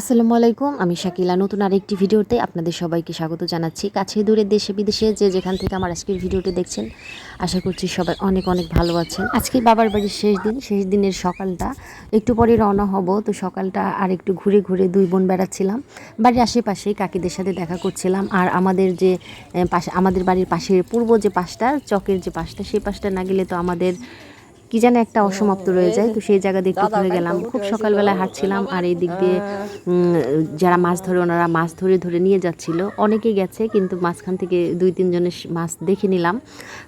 আসসালামু আলাইকুম, আমি শাকিলা। নতুন আরেকটি ভিডিওতে আপনাদের সবাইকে স্বাগত জানাচ্ছি। কাছে দূরের দেশে, বিদেশে যে যেখান থেকে আমার আজকের ভিডিওটি দেখছেন, আশা করছি সবাই অনেক অনেক ভালো আছেন। আজকে বাবার বাড়ির শেষ দিন, শেষ দিনের সকালটা একটু পরে রওনা হব, তো সকালটা আর একটু ঘুরে ঘুরে দুই বোন বেড়াচ্ছিলাম। বাড়ির আশেপাশে কাকিদের সাথে দেখা করছিলাম, আর আমাদের যে পাশে, আমাদের বাড়ির পাশের পূর্ব যে পাশটা, চকের যে পাশটা, সেই পাশটা না গেলে তো আমাদের কি যেন একটা অসমাপ্ত রয়ে যায়। তো সেই জায়গা দেখতে ঘুরে গেলাম। খুব সকালবেলায় হাঁটছিলাম আর এই দিক দিয়ে যারা মাছ ধরে ওনারা মাছ ধরে ধরে নিয়ে যাচ্ছিল। অনেকে গেছে কিন্তু মাঝখান থেকে দুই তিনজনের মাছ দেখে নিলাম।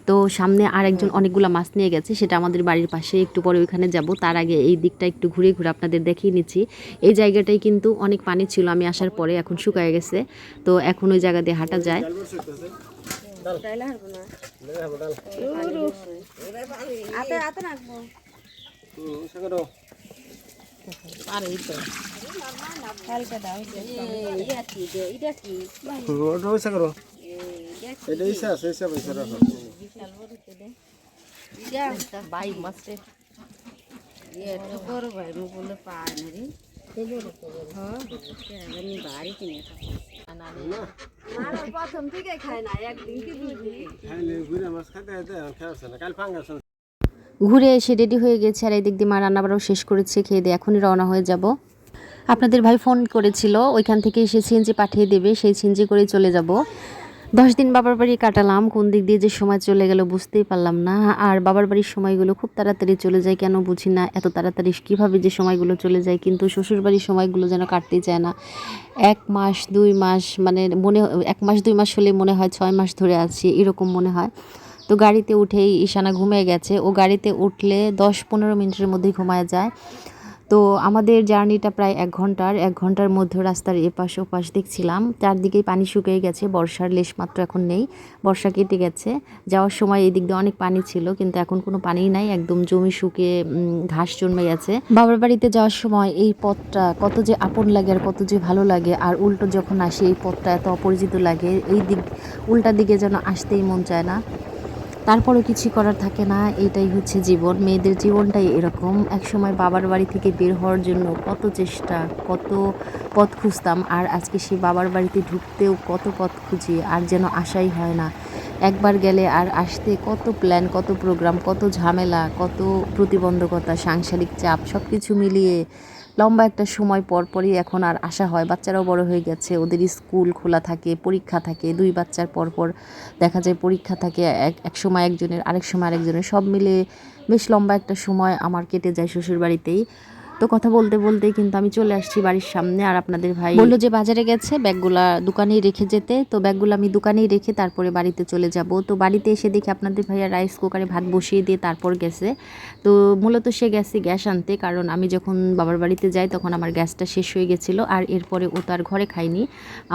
তো সামনে আরেকজন অনেকগুলো মাছ নিয়ে গেছে সেটা আমাদের বাড়ির পাশে একটু পরে ওইখানে যাব। তার আগে এই দিকটা একটু ঘুরে ঘুরে আপনাদের দেখিয়ে নিচ্ছি। এই জায়গাটাই কিন্তু অনেক পানি ছিল আমি আসার পরে এখন শুকায় গেছে। তো এখন ওই জায়গা দিয়ে হাঁটা যায়। আতে আতে রাখব। হালকা দাও এটা কি এটা কি? বাই মাসে। এটা বড় ভাই মু বলে পায় না রে। হ্যাঁ বাড়ি কিনে খাব। প্রথম থেকে খায় না একদিন কি দুই ঘুরে এসে রেডি হয়ে গেছে আর এই দিক দিয়ে মা রান্নাবাড়াও শেষ করেছে খেয়ে দিয়ে এখনই রওনা হয়ে যাব। আপনাদের ভাই ফোন করেছিল ওইখান থেকে সে সিএনজি পাঠিয়ে দেবে সেই সিএনজি করে চলে যাব। দশ দিন বাবার বাড়ি কাটালাম, কোন দিক দিয়ে যে সময় চলে গেল বুঝতেই পারলাম না। আর বাবার বাড়ির সময়গুলো খুব তাড়াতাড়ি চলে যায় কেন বুঝি না, এত তাড়াতাড়ি কীভাবে যে সময়গুলো চলে যায়, কিন্তু শ্বশুর বাড়ির সময়গুলো যেন কাটতেই চায় না। এক মাস, দুই মাস মানে মনে, এক মাস, দুই মাস হলে মনে হয় ছয় মাস ধরে আছি, এরকম মনে হয়। তো গাড়িতে উঠেই ঈশানা ঘুমিয়ে গেছে, ও গাড়িতে উঠলে দশ পনেরো মিনিটের মধ্যেই ঘুমায় যায়। তো আমাদের জার্নিটা প্রায় এক ঘণ্টার এক ঘণ্টার মধ্যে রাস্তার এপাশ ওপাশ দেখছিলাম। চারদিকেই পানি শুকিয়ে গেছে, বর্ষার লেশ মাত্র এখন নেই, বর্ষা কেটে গেছে। যাওয়ার সময় এই দিক দিয়ে অনেক পানি ছিল, কিন্তু এখন কোনো পানি নাই, একদম জমি শুকিয়ে ঘাস জন্মে গেছে। বাবার বাড়িতে যাওয়ার সময় এই পথটা কত যে আপন লাগে আর কত যে ভালো লাগে, আর উল্টো যখন আসি এই পথটা এত অপরিচিত লাগে, এই দিক, উল্টা দিকে যেন আসতেই মন চায় না। তারপরেও কিছু করার থাকে না, এটাই হচ্ছে জীবন। মেয়েদের জীবনটাই এরকম। একসময় বাবার বাড়ি থেকে বের হওয়ার জন্য কত চেষ্টা, কত পথ খুঁজতাম, আর আজকে সেই বাবার বাড়িতে ঢুকতেও কত পথ খুঁজি, আর যেন আশাই হয় না। একবার গেলে আর আসতে কত প্ল্যান কত প্রোগ্রাম কত ঝামেলা, কত প্রতিবন্ধকতা, সাংসারিক চাপ সব কিছু মিলিয়ে লম্বা একটা সময় পর পরই এখন আর আশা হয়। বাচ্চারাও বড় হয়ে গেছে, ওদের স্কুল খোলা থাকে, পরীক্ষা থাকে, দুই বাচ্চার পর পর দেখা যায় পরীক্ষা থাকে, এক এক সময় একজনের, আরেক সময় আরেকজনের। সব মিলে বেশ লম্বা একটা সময় আমার কেটে যায় শ্বশুর বাড়িতেই তো কথা বলতে বলতে কিন্তু আমি চলে আসছি বাড়ির সামনে আর আপনাদের ভাই বলল যে বাজারে গেছে, ব্যাগগুলা দোকানেই রেখে যেতে। তো ব্যাগগুলো আমি দোকানেই রেখে তারপরে বাড়িতে চলে যাব। তো বাড়িতে এসে দেখি আপনাদের ভাইয়া রাইস কুকারে ভাত বসিয়ে দিয়ে তারপর গেছে। তো মূলত সে গেছে গ্যাস আনতে, কারণ আমি যখন বাবার বাড়িতে যাই তখন আমার গ্যাসটা শেষ হয়ে গেছিল আর এরপরে ও তার ঘরে খায়নি।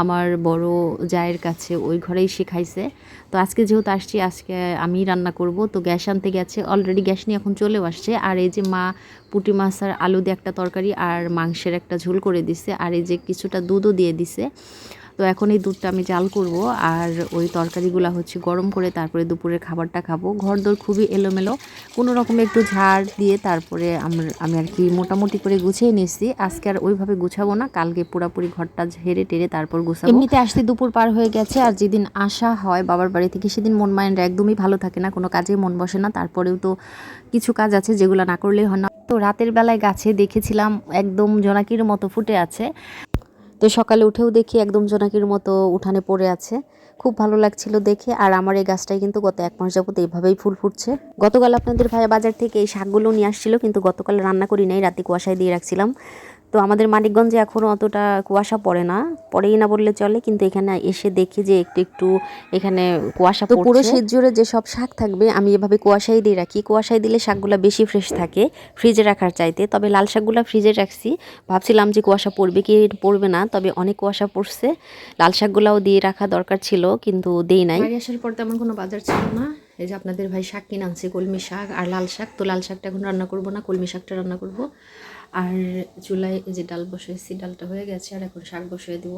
আমার বড় জায়ের কাছে ওই ঘরেই সে খাইছে। তো আজকে যেহেতু আসছি, আজকে আমি রান্না করব। তো গ্যাস আনতে গেছে, অলরেডি গ্যাস নিয়ে এখন চলেও আসছে। আর এই যে মা পুঁটি মাছ আর আলু দিয়ে একটা তরকারি আর মাংসের একটা ঝোল করে দিছে। আর এই যে কিছুটা দুধও দিয়ে দিছে। তো এখন এই দুধটা আমি জাল করব আর ওই তরকারিগুলো হচ্ছে গরম করে তারপরে দুপুরের খাবারটা খাব। ঘরদোর খুবই এলোমেলো। কোনো রকমে একটু ঝাড় দিয়ে তারপরে আমি আর কি মোটামুটি করে গুছিয়ে নিয়েছি। আজকে আর ওইভাবে গুছাবো না। কালকে পুরাপুরি ঘরটা ঝেড়ে টেরে তারপর গুছাবো। এমনিতে আসতে দুপুর পার হয়ে গেছে আর যেদিন আসা হয় বাবার বাড়ি থেকে সেদিন মন মাইন্ড একদমই ভালো থাকে না। কোনো কাজে মন বসে না। তারপরেও তো কিছু কাজ আছে যেগুলো না করলেই হয় না। তো রাতের বেলায় গাছে দেখেছিলাম একদম জোনাকির মতো ফুটে আছে। তো সকালে উঠেও দেখি একদম জোনাকির মতো উঠানে পড়ে আছে। খুব ভালো লাগছিল দেখে আর আমার এই গাছটাই কিন্তু গত এক মাস যাবত এইভাবেই ফুল ফুটছে। গতকাল আপনাদের ভাইয়া বাজার থেকে এই শাকগুলো নিয়ে আসছিল, কিন্তু গতকাল রান্না করি নাই, রাতে কুয়াশায় দিয়ে রাখছিলাম। তো আমাদের মানিকগঞ্জে এখনও অতটা কুয়াশা পড়ে না। পড়েই না বললে চলে কিন্তু এখানে এসে দেখি যে একটু একটু এখানে কুয়াশা তো পুরো শীত জুড়ে যে সব শাক থাকবে আমি এভাবে কুয়াশায় দিয়ে রাখি। কুয়াশায় দিলে শাকগুলো বেশি ফ্রেশ থাকে ফ্রিজে রাখার চাইতে। তবে লাল শাকগুলো ফ্রিজে রাখছি। ভাবছিলাম যে কুয়াশা পড়বে কি পড়বে না তবে অনেক কুয়াশা পড়ছে। লাল শাকগুলাও দিয়ে রাখা দরকার ছিল কিন্তু দেই নাই। বাড়ি আসার পর তেমন কোনো বাজার ছিল না। এই যে আপনাদের ভাই শাক কিনে আনছে, কলমি শাক আর লাল শাক। তো লাল শাকটা এখন রান্না করব না, কলমি শাকটা রান্না করব। আর চুলায় যে ডাল বসিয়েছি ডালটা হয়ে গেছে, আর এখন শাক বসিয়ে দিব।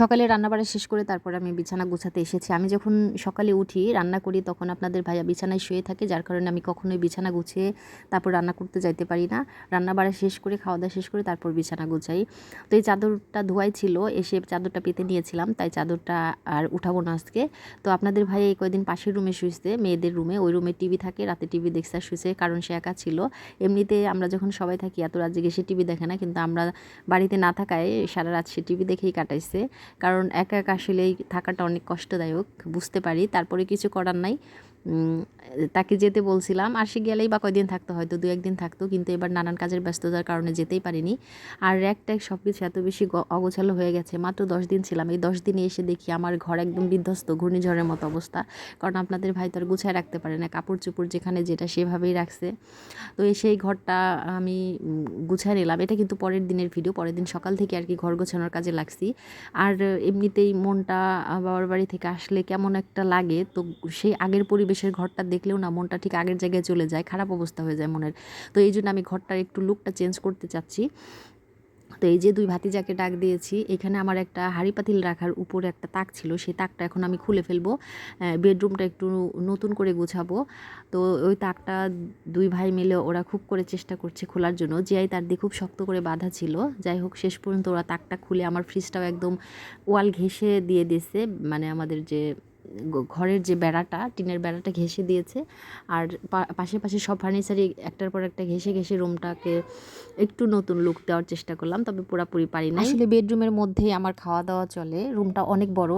সকালে রান্নাবাড়া শেষ করে তারপর আমি বিছানা গুছাতে এসেছি। আমি যখন সকালে উঠি, রান্না করি, তখন আপনাদের ভাইয়া বিছানায় শুয়ে থাকে, যার কারণে আমি কখনোই বিছানা গুছিয়ে তারপর রান্না করতে যাইতে পারি না। রান্না বাড়া শেষ করে খাওয়া দাওয়া শেষ করে তারপর বিছানা গুছাই। তো এই চাদরটা ধোয়াই ছিল, এসে চাদরটা পেতে নিয়েছিলাম, তাই চাদরটা আর উঠাবো না আজকে। তো আপনাদের ভাই এই কয়দিন পাশের রুমে শুয়েছে মেয়েদের রুমে। ওই রুমে টিভি থাকে, রাতে টিভি আর শুয়েছে কারণ সে একা ছিল। এমনিতে আমরা যখন সবাই থাকি, এত রাত জেগে সে টিভি দেখে না, কিন্তু আমরা বাড়িতে না থাকায় সারা রাত সে টিভি দেখেই কাটাইছে। কারণ একা একা আসলেই থাকাটা অনেক কষ্টদায়ক বুঝতে পারি। তারপরে কিছু করার নাই। তাকে যেতে বলছিলাম। আর সে গেলেই বা কয়দিন থাকতো? হয়তো দু একদিন থাকতো, কিন্তু এবার নানান কাজের ব্যস্ততার কারণে যেতেই পারিনি। আর র্যাক ট্যাক সব কিছু এত বেশি অগোছালো হয়ে গেছে, মাত্র দশ দিন ছিলাম। এই দশ দিনে এসে দেখি আমার ঘর একদম বিধ্বস্ত, ঘূর্ণিঝড়ের মতো অবস্থা। কারণ আপনাদের ভাই তো আর গুছায় রাখতে পারে না। কাপড় চোপড় যেখানে যেটা সেভাবেই রাখছে। তো সেই ঘরটা আমি গুছায় নিলাম। এটা কিন্তু পরের দিনের ভিডিও। পরের দিন সকাল থেকে আর কি ঘর গোছানোর কাজে লাগছি। আর এমনিতেই মনটা বাবার বাড়ি থেকে আসলে কেমন একটা লাগে, তো সেই আগের পরিবেশের ঘরটা দেখলেও না মনটা ঠিক আগের জায়গায় চলে যায়, খারাপ অবস্থা হয়ে যায় মনের। তো এই জন্য আমি ঘরটার একটু লুকটা চেঞ্জ করতে চাচ্ছি। তো এই যে দুই ভাতিজাকে ডাক দিয়েছি, এখানে আমার একটা হাঁড়ি পাতিল রাখার উপরে একটা তাক ছিল, সেই তাকটা এখন আমি খুলে ফেলব। বেডরুমটা একটু নতুন করে গুছাবো। তো ওই তাকটা দুই ভাই মিলে ওরা খুব করে চেষ্টা করছে খোলার জন্য। জিয়াই তার দিয়ে খুব শক্ত করে বাঁধা ছিল, যাই হোক শেষ পর্যন্ত ওরা তাকটা খুলে আমার ফ্রিজটাও একদম ওয়াল ঘেঁষে দিয়ে দিয়েছে। মানে আমাদের যে ঘরের যে বেড়াটা, টিনের বেড়াটা ঘেঁষে দিয়েছে। আর পাশে পাশে সব ফার্নিচারই একটার পর একটা ঘেঁষে ঘেঁষে রুমটাকে একটু নতুন লুক দেওয়ার চেষ্টা করলাম, তবে পুরোপুরি পারি না আসলে বেডরুমের মধ্যেই আমার খাওয়া দাওয়া চলে। রুমটা অনেক বড়,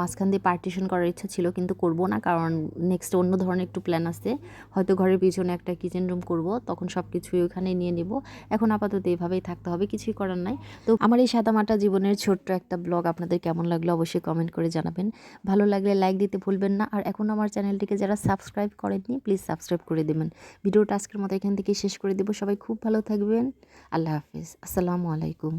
মাঝখান দিয়ে পার্টিশন করার ইচ্ছা ছিল, কিন্তু করব না, কারণ নেক্সট অন্য ধরনের একটু প্ল্যান আছে। হয়তো ঘরের পিছনে একটা কিচেন রুম করব, তখন সব কিছুই ওখানে নিয়ে নিব। এখন আপাতত এইভাবেই থাকতে হবে, কিছুই করার নাই। তো আমার এই সাদামাটা জীবনের ছোট্ট একটা ব্লগ, আপনাদের কেমন লাগল অবশ্যই কমেন্ট করে জানাবেন। ভালো লাগলে লাইক দিতে ভুলবেন না। আর এখন আমার চ্যানেলটিকে যারা সাবস্ক্রাইব করেননি প্লিজ সাবস্ক্রাইব করে দেবেন। ভিডিওটা আজকের মতো এখান থেকে শেষ করে দেবো। সবাই খুব ভালো থাকবেন। আল্লাহ হাফিজ। আসসালামু আলাইকুম।